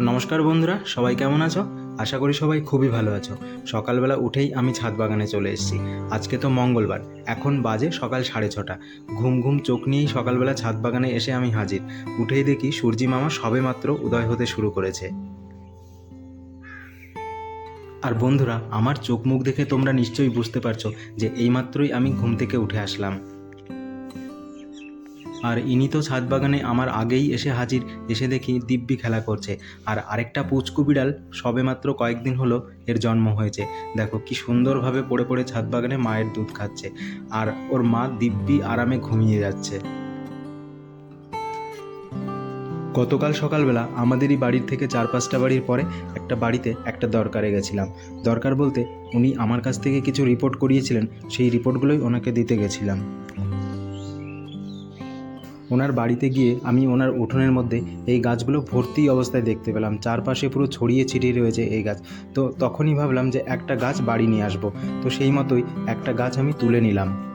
নমস্কার বন্ধুরা, সবাই কেমন আছো? আশা করি সবাই খুবই ভালো আছো। সকালবেলা উঠেই আমি ছাদ বাগানে চলে এসেছি। আজকে তো মঙ্গলবার, এখন বাজে সকাল সাড়ে ছটা। ঘুম ঘুম চোখ নিয়েই সকালবেলা ছাদ বাগানে এসে আমি হাজির। উঠেই দেখি সূর্যি মামা সবেমাত্র উদয় হতে শুরু করেছে। আর বন্ধুরা, আমার চোখ মুখ দেখে তোমরা নিশ্চয়ই বুঝতে পারছ যে এইমাত্রই আমি ঘুম থেকে উঠে আসলাম। আর ইনি তো ছাদ বাগানে আমার আগেই এসে হাজির, এসে দেখি দিব্যি খেলা করছে। আর আরেকটা পুচকু বিড়াল সবেমাত্র কয়েকদিন হলো এর জন্ম হয়েছে। দেখো কি সুন্দরভাবে পড়ে পড়ে ছাদ বাগানে মায়ের দুধ খাচ্ছে। আর ওর মা দিব্যি আরামে ঘুমিয়ে যাচ্ছে। গতকাল সকালবেলা আমাদেরই বাড়ির থেকে চার পাঁচটা বাড়ির পরে একটা বাড়িতে একটা দরকারে গেছিলাম। দরকার বলতে উনি আমার কাছ থেকে কিছু রিপোর্ট করিয়েছিলেন, সেই রিপোর্টগুলোই ওনাকে দিতে গেছিলাম। ওনার বাড়িতে গিয়ে আমি ওনার উঠোনের মধ্যে এই গাছগুলো ভর্তি অবস্থায় দেখতে পেলাম। চারপাশে পুরো ছড়িয়ে ছিটিয়ে রয়েছে এই গাছ। তো তখনই ভাবলাম যে একটা গাছ বাড়ি নিয়ে আসব। তো সেই মতোই একটা গাছ আমি তুলে নিলাম।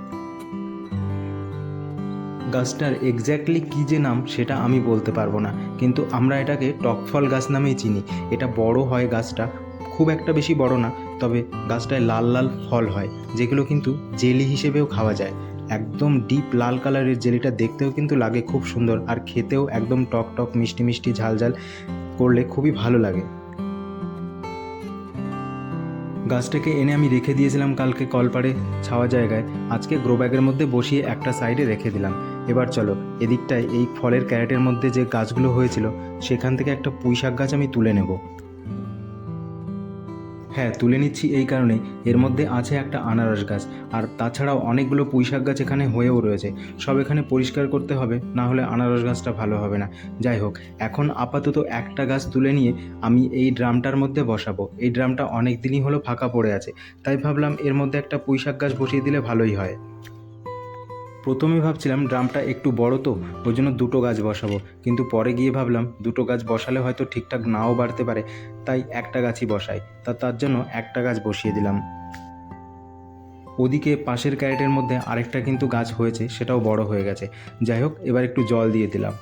গাছটার এক্স্যাক্টলি কী যে নাম সেটা আমি বলতে পারব না। কিন্তু আমরা এটাকে টকফল গাছ নামেই চিনি। এটা বড় হয় গাছটা, খুব একটা বেশি বড় না, তবে গাছটায় লাল লাল ফল হয়, যেগুলো কিন্তু জেলি হিসেবেও খাওয়া যায়। একদম ডিপ লাল কালারের জেলিটা দেখতেও কিন্তু লাগে খুব সুন্দর আর খেতেও একদম টক টক, মিষ্টি মিষ্টি, ঝাল ঝাল করলে খুবই ভালো লাগে। গাছটাকে এনে আমি রেখে দিয়েছিলাম কালকে কলপাড়ে ছাওয়া জায়গায়। আজকে গ্রো ব্যাগের মধ্যে বসিয়ে একটা সাইডে রেখে দিলাম। এবার চলো, এদিকটায় এই ফলের ক্যারেটের মধ্যে যে গাছগুলো হয়েছিল, সেখান থেকে একটা পুঁই শাক গাছ আমি তুলে নেব। হ্যাঁ তুলে নিচ্ছি এই কারণে। এর মধ্যে আছে একটা আনারস গাছ, আর তাছাড়াও অনেকগুলো পুঁইশাক গাছ এখানে হয়েও রয়েছে। সব এখানে পরিষ্কার করতে হবে, না হলে আনারস গাছটা ভালো হবে না। যাই হোক, এখন আপাতত একটা গাছ তুলে নিয়ে আমি এই ড্রামটার মধ্যে বসাবো। এই ড্রামটা অনেক দিনই হলো ফাঁকা পড়ে আছে, তাই ভাবলাম এর মধ্যে একটা পুঁইশাক গাছ বসিয়ে দিলে ভালোই হয়। প্রথমে ভাবছিলাম ড্রামটা একটু বড় তো ওই জন্য দুটো গাছ বসাবো। কিন্তু পরে গিয়ে ভাবলাম দুটো গাছ বসালে হয়তো ঠিকঠাক নাও বাড়তে পারে, তাই একটা গাছই বসাই। তা তার জন্য একটা গাছ বসিয়ে দিলাম। ওদিকে পাশের ক্যারেটের মধ্যে আরেকটা কিন্তু গাছ হয়েছে, সেটাও বড় হয়ে গেছে। যাই হোক, এবার একটু জল দিয়ে দিলাম।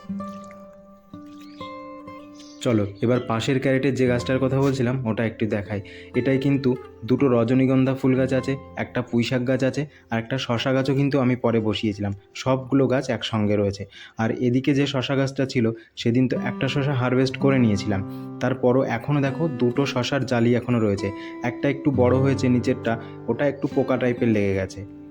চলো, এবার পাশের ক্যারেটের যে গাছটার কথা বলছিলাম, ওটা একটু দেখাই। এটাই কিন্তু দুটো রজনীগন্ধা ফুল গাছ আছে, একটা পুঁইশাক গাছ আছে, আর একটা শশা গাছও কিন্তু আমি পরে বসিয়েছিলাম। সবগুলো গাছ একসঙ্গে রয়েছে। আর এদিকে যে শশা গাছটা ছিল, সেদিন তো একটা শশা হারভেস্ট করে নিয়েছিলাম। তারপরও এখনও দেখো দুটো শশার জালি এখনও রয়েছে। একটা একটু বড় হয়েছে, নিচেরটা, ওটা একটু পোকা টাইপের লেগে গেছে।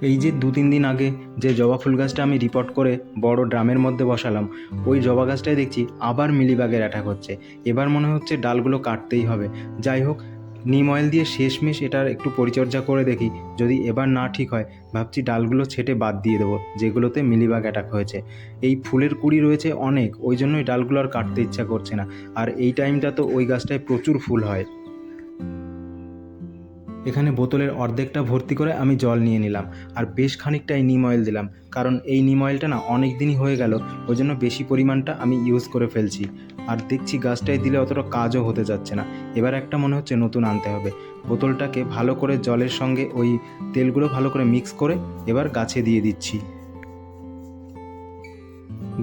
এই যে দু তিন দিন আগে যে জবা ফুল গাছটা আমি রিপোর্ট করে বড় ড্রামের মধ্যে বসালাম, ওই জবা গাছটাই দেখছি আবার মিলিবাগের অ্যাটাক হচ্ছে। এবার মনে হচ্ছে ডালগুলো কাটতেই হবে। যাই হোক, নিম অয়েল দিয়ে শেষমেশ এটার একটু পরিচর্যা করে দেখি। যদি এবার না ঠিক হয়, ভাবছি ডালগুলো ছেটে বাদ দিয়ে দেবো, যেগুলোতে মিলিবাগ অ্যাটাক হয়েছে। এই ফুলের কুড়ি রয়েছে অনেক, ওই জন্যই ডালগুলো আর কাটতে ইচ্ছা করছে না। আর এই টাইমটা তো ওই গাছটায় প্রচুর ফুল হয়। এখানে বোতলের অর্ধেকটা ভর্তি করে আমি জল নিয়ে নিলাম আর বেশ খানিকটাই নিম অয়েল দিলাম, কারণ এই নিম অয়েলটা না অনেক দিনই হয়ে গেল ওই জন্য বেশি পরিমাণটা আমি ইউজ করে ফেলছি। আর দেখছি গাছটায় দিলে অতটা কাজও হতে যাচ্ছে না। এবার একটা মনে হচ্ছে নতুন আনতে হবে। বোতলটাকে ভালো করে জলের সঙ্গে ওই তেলগুলো ভালো করে মিক্স করে এবার গাছে দিয়ে দিচ্ছি।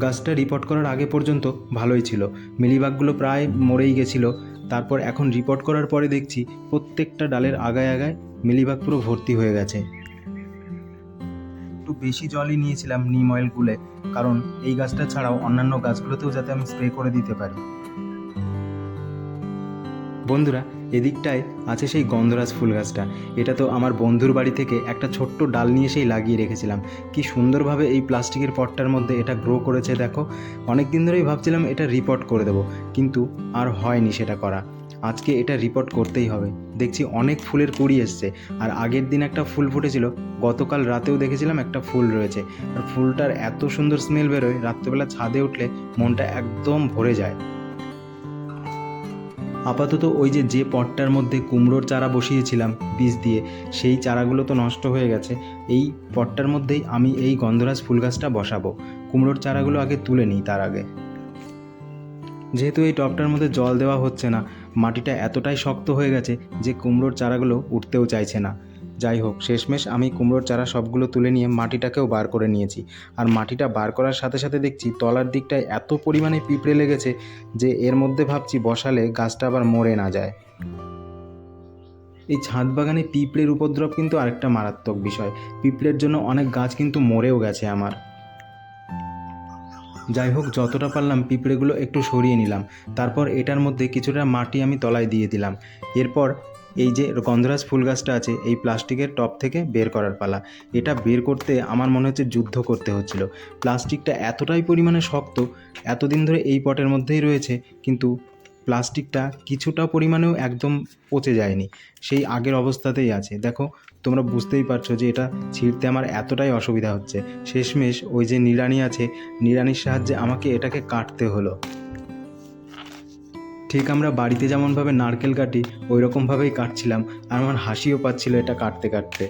গাছটা রিপোর্ট করার আগে পর্যন্ত ভালোই ছিল। মিলিবাগগুলো প্রায় মরেই গেছিল। তারপর এখন রিপোর্ট করার পরে দেখছি প্রত্যেকটা ডালের আগায় আগায় মিলিবাগ পুরো ভর্তি হয়ে গেছে। একটু বেশি জলই নিয়েছিলাম নিম অয়েল গুলে, কারণ এই গাছটা ছাড়াও অন্যান্য গাছগুলোতেও যাতে আমি স্প্রে করে দিতে পারি। বন্ধুরা, এদিকটায় আছে সেই গন্ধরাজ ফুল গাছটা এটা তো আমার বন্ধুর বাড়ি থেকে একটা ছোট্ট ডাল নিয়ে সেই লাগিয়ে রেখেছিলাম। কি সুন্দরভাবে এই প্লাস্টিকের পটটার মধ্যে এটা গ্রো করেছে, দেখো। অনেক দিন ধরেই ভাবছিলাম এটা রিপোর্ট করে দেবো, কিন্তু আর হয়নি সেটা করা। আজকে এটা রিপোর্ট করতেই হবে। দেখছি অনেক ফুলের কুড়ি এসছে, আর আগের দিন একটা ফুল ফুটেছিল, গতকাল রাতেও দেখেছিলাম একটা ফুল রয়েছে। আর ফুলটার এত সুন্দর স্মেল বেরোয়, রাত্রেবেলা ছাদে উঠলে মনটা একদম ভরে যায়। আপাতত ওই যে যে পটটার মধ্যে কুমড়োর চারা বসিয়েছিলাম, বীজ দিয়ে, সেই চারাগুলো তো নষ্ট হয়ে গেছে। এই পটটার মধ্যেই আমি এই গন্ধরাজ ফুল গাছটা বসাবো। কুমড়োর চারাগুলো আগে তুলে নিই তার আগে। যেহেতু এই টপটার মধ্যে জল দেওয়া হচ্ছে না, মাটিটা এতটাই শক্ত হয়ে গেছে যে কুমড়োর চারাগুলো উঠতেও চাইছে না। যাই হোক, শেষমেশ আমি কুমড়োর চারা সবগুলো তুলে নিয়ে মাটিটাকেও বার করে নিয়েছি। আর মাটিটা বার করার সাথে সাথে দেখছি তলার দিকটায় এত পরিমাণে পিঁপড়ে লেগেছে যে এর মধ্যে ভাবছি বসালে গাছটা আবার মরে না যায়। এই ছাদ বাগানে পিঁপড়ের উপদ্রব কিন্তু আরেকটা মারাত্মক বিষয়। পিঁপড়ের জন্য অনেক গাছ কিন্তু মরেও গেছে আমার। যাই হোক, যতটা পারলাম পিঁপড়েগুলো একটু সরিয়ে নিলাম। তারপর এটার মধ্যে কিছুটা মাটি আমি তলায় দিয়ে দিলাম। এরপর এই যে গন্ধরাজ ফুল গাছটা আছে, এই প্লাস্টিকের টপ থেকে বের করার পালা। এটা বের করতে আমার মনে হচ্ছে যুদ্ধ করতে হচ্ছিল। প্লাস্টিকটা এতটাই পরিমাণে শক্ত, এতদিন ধরে এই পটের মধ্যেই রয়েছে, কিন্তু প্লাস্টিকটা কিছুটা পরিমাণেও একদম পচে যায়নি। সেই আগের অবস্থাতেই আছে। দেখো, তোমরা বুঝতেই পারছ যে এটা ছিঁড়তে আমার এতটাই অসুবিধা হচ্ছে। শেষমেশ ওই যে নিড়ানি আছে, নিড়ানির সাহায্যে আমাকে এটাকে কাটতে হলো। ঠিক আমরা বাড়িতে যেমনভাবে নারকেল কাটি ওই রকমভাবেই কাটছিলাম। আর আমার হাসিও পাচ্ছিল এটা কাটতে কাটতে।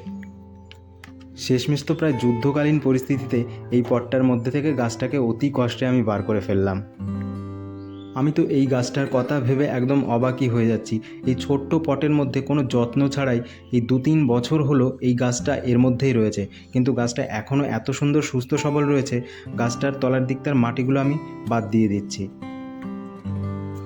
শেষমেশ তো প্রায় যুদ্ধকালীন পরিস্থিতিতে এই পটটার মধ্যে থেকে গাছটাকে অতি কষ্টে আমি বার করে ফেললাম। আমি তো এই গাছটার কথা ভেবে একদম অবাকই হয়ে যাচ্ছি। এই ছোট্ট পটের মধ্যে কোনো যত্ন ছাড়াই এই দু তিন বছর হলো এই গাছটা এর মধ্যেই রয়েছে। কিন্তু গাছটা এখনও এত সুন্দর, সুস্থ, সবল রয়েছে, গাছটার তলার দিকটার মাটিগুলো আমি বাদ দিয়ে দিচ্ছি।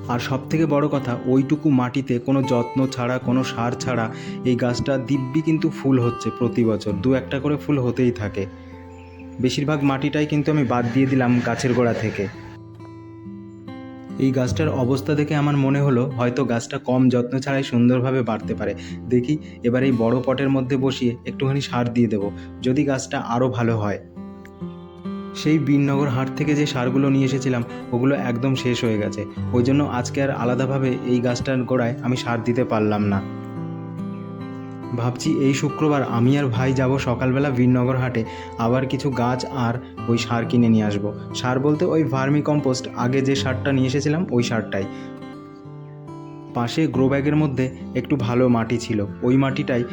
আর সব থেকে বড় কথা, ওইটুকু মাটিতে কোনো যত্ন ছাড়া, কোনো সার ছাড়া এই গাছটা দিব্যি কিন্তু ফুল হচ্ছে প্রতি বছর। দু একটা করে ফুল হতেই থাকে। বেশিরভাগ মাটিটাই কিন্তু আমি বাদ দিয়ে দিলাম গাছের গোড়া থেকে। এই গাছটার অবস্থা দেখে আমার মনে হলো, হয়তো গাছটা কম যত্ন ছাড়াই সুন্দরভাবে বাড়তে পারে। দেখি, এবার এই বড় পটের মধ্যে বসিয়ে একটুখানি সার দিয়ে দেবো, যদি গাছটা আরও ভালো হয়। সেই বীরনগর হাট থেকে যে সারগুলো নিয়ে এসেছিলাম, ওগুলো একদম শেষ হয়ে গেছে। ওই জন্য আজকে আর আলাদাভাবে এই গাছটার গোড়ায় আমি সার দিতে পারলাম না। ভাবছি এই শুক্রবার আমি আর ভাই যাব সকালবেলা বীরনগর হাটে, আবার কিছু গাছ আর ওই সার কিনে নিয়ে আসব। সার বলতে ওই ভার্মি কম্পোস্ট, আগে যে সারটা নিয়ে এসেছিলাম ওই সারটাই। পাশে গ্রো ব্যাগের মধ্যে একটু ভালো মাটি ছিল, ওই মাটিটাই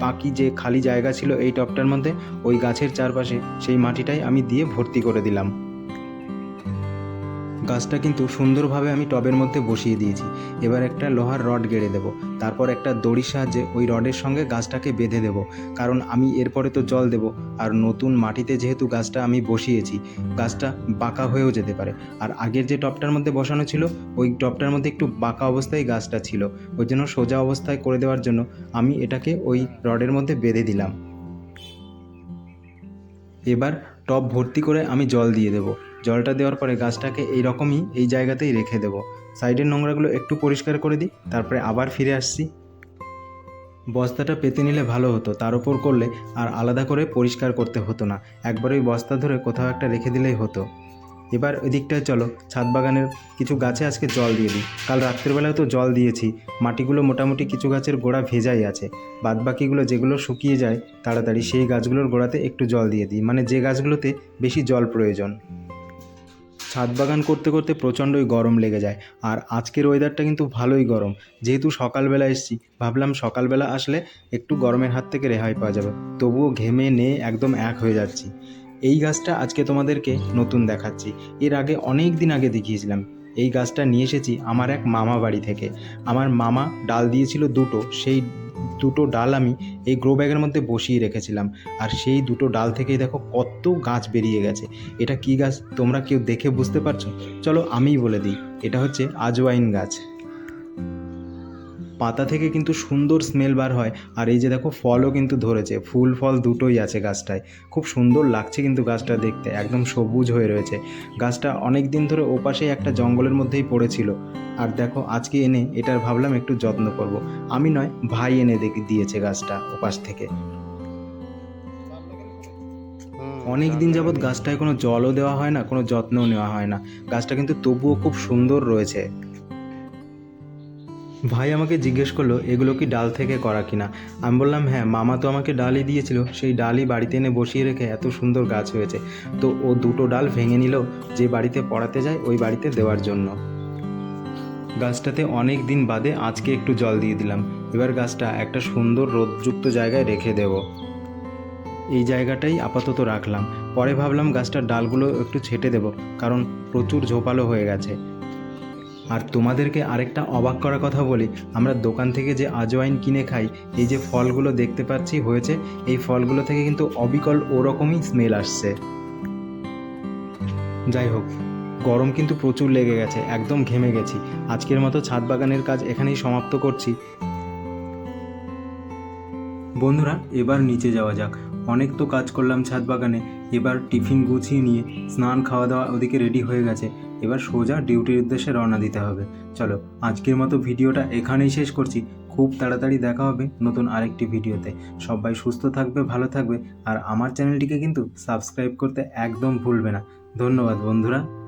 বাকি যে খালি জায়গা ছিল এই টবটার মধ্যে, ওই গাছের চারপাশে সেই মাটিটাই আমি দিয়ে ভর্তি করে দিলাম। গাছটা কিন্তু সুন্দরভাবে আমি টবের মধ্যে বসিয়ে দিয়েছি। এবার একটা লোহার রড গেড়ে দেবো। তারপর একটা দড়ির সাহায্যে ওই রডের সঙ্গে গাছটাকে বেঁধে দেব। কারণ আমি এরপরে তো জল দেব। আর নতুন মাটিতে যেহেতু গাছটা আমি বসিয়েছি, গাছটা বাঁকা হয়েও যেতে পারে। আর আগের যে টবটার মধ্যে বসানো ছিল, ওই টবটার মধ্যে একটু বাঁকা অবস্থায় গাছটা ছিল। ওই জন্য সোজা অবস্থায় করে দেওয়ার জন্য আমি এটাকে ওই রডের মধ্যে বেঁধে দিলাম। এবার টব ভর্তি করে আমি জল দিয়ে দেবো। জলটা দেওয়ার পরে গাছটাকে এই রকমই এই জায়গাতেই রেখে দেবো। সাইডের নোংরাগুলো একটু পরিষ্কার করে দিই, তারপরে আবার ফিরে আসছি। বস্তাটা পেতে নিলে ভালো হতো, তার উপর করলে আর আলাদা করে পরিষ্কার করতে হতো না, একবার ওই বস্তা ধরে কোথাও একটা রেখে দিলেই হতো। এবার ওই দিকটায় চলো, ছাদ বাগানের কিছু গাছে আজকে জল দিয়ে দিই। কাল রাত্রেবেলায় তো জল দিয়েছি, মাটিগুলো মোটামুটি কিছু গাছের গোড়া ভেজাই আছে। বাদ বাকিগুলো যেগুলো শুকিয়ে যায়, তাড়াতাড়ি সেই গাছগুলোর গোড়াতে একটু জল দিয়ে দিই মানে যে গাছগুলোতে বেশি জল প্রয়োজন। ছাদ বাগান করতে করতে প্রচণ্ডই গরম লেগে যায়। আর আজকের ওয়েদারটা কিন্তু ভালোই গরম। যেহেতু সকালবেলা এসেছি, ভাবলাম সকালবেলা আসলে একটু গরমের হাত থেকে রেহাই পাওয়া যাবে। তবুও ঘেমে নে একদম এক হয়ে যাচ্ছি। এই গাছটা আজকে তোমাদেরকে নতুন দেখাচ্ছি। এর আগে অনেক দিন আগে দেখিয়েছিলাম। এই গাছটা নিয়ে এসেছি আমার এক মামা বাড়ি থেকে। আমার মামা ডাল দিয়েছিল দুটো, সেই দুটো ডাল আমি এই গ্রো ব্যাগের মধ্যে বসিয়ে রেখেছিলাম। আর সেই দুটো ডাল থেকেই দেখো কত গাছ বেরিয়ে গেছে। এটা কি গাছ তোমরা কেউ দেখে বুঝতে পারছ? চলো আমিই বলে দিই। এটা হচ্ছে আজওয়াইন গাছ। পাতা থেকে কিন্তু সুন্দর স্মেল বার হয়। আর এই যে দেখো ফলও কিন্তু ধরেছে। ফুল ফল দুটোই আছে গাছটায়। খুব সুন্দর লাগছে কিন্তু গাছটা দেখতে। একদম সবুজ হয়ে রয়েছে। গাছটা অনেক দিন ধরে ওপাশেই একটা জঙ্গলের মধ্যেই পড়েছিল। আর দেখো আজকে এনে এটার ভাবলাম একটু যত্ন করব। আমি নয় ভাই এনে দেখে দিয়েছে গাছটা ওপাশ থেকে। অনেক দিন যাবৎ গাছটায় কোনো জলও দেওয়া হয় না কোনো যত্নও নেওয়া হয় না। গাছটা কিন্তু তবুও খুব সুন্দর রয়েছে। ভাই আমাকে জিজ্ঞেস করল, এগুলো কি ডাল থেকে করা কিনা? আমি বললাম হ্যাঁ মামা তো আমাকে ডালই দিয়েছিল। সেই ডালই বাড়িতে এনে বসিয়ে রেখে এত সুন্দর গাছ হয়েছে। তো ও দুটো ডাল ভেঙে নিল, যে বাড়িতে পড়াতে যায়, ওই বাড়িতে দেওয়ার জন্য। গাছটাতে অনেক দিন বাদে আজকে একটু জল দিয়ে দিলাম। এবার গাছটা একটা সুন্দর রোদযুক্ত জায়গায় রেখে দেব। এই জায়গাটাই আপাতত রাখলাম। পরে ভাবলাম গাছটার ডালগুলো একটু ছেটে দেব, কারণ প্রচুর ঝোপালো হয়ে গেছে। আর তোমাদেরকে আরেকটা অবাক করা কথা বলি, আমরা দোকান থেকে যে আজওয়াইন কিনে খাই, এই যে ফলগুলো দেখতে পাচ্ছি হয়েছে, এই ফলগুলো থেকে কিন্তু অবিকল ওরকমই স্মেল আসছে। যাই হোক, গরম কিন্তু প্রচুর লেগে গেছে, একদম ঘেমে গেছি। আজকের মতো ছাদ বাগানের কাজ এখানেই সমাপ্ত করছি। বন্ধুরা, এবার নিচে যাওয়া যাক। অনেক তো কাজ করলাম ছাদ বাগানে, এবার টিফিন গুছিয়ে নিয়ে, স্নান খাওয়া দাওয়া ওদিকে রেডি হয়ে গেছে। এবার সোজা ডিউটির উদ্দেশ্যে রওনা দিতে হবে। চলো, আজকের মতো ভিডিওটা এখানেই শেষ করছি। খুব তাড়াতাড়ি দেখা হবে নতুন আরেকটি ভিডিওতে। সবাই সুস্থ থাকবে, ভালো থাকবে, আর আমার চ্যানেলটিকে কিন্তু সাবস্ক্রাইব করতে একদম ভুলবে না। ধন্যবাদ বন্ধুরা।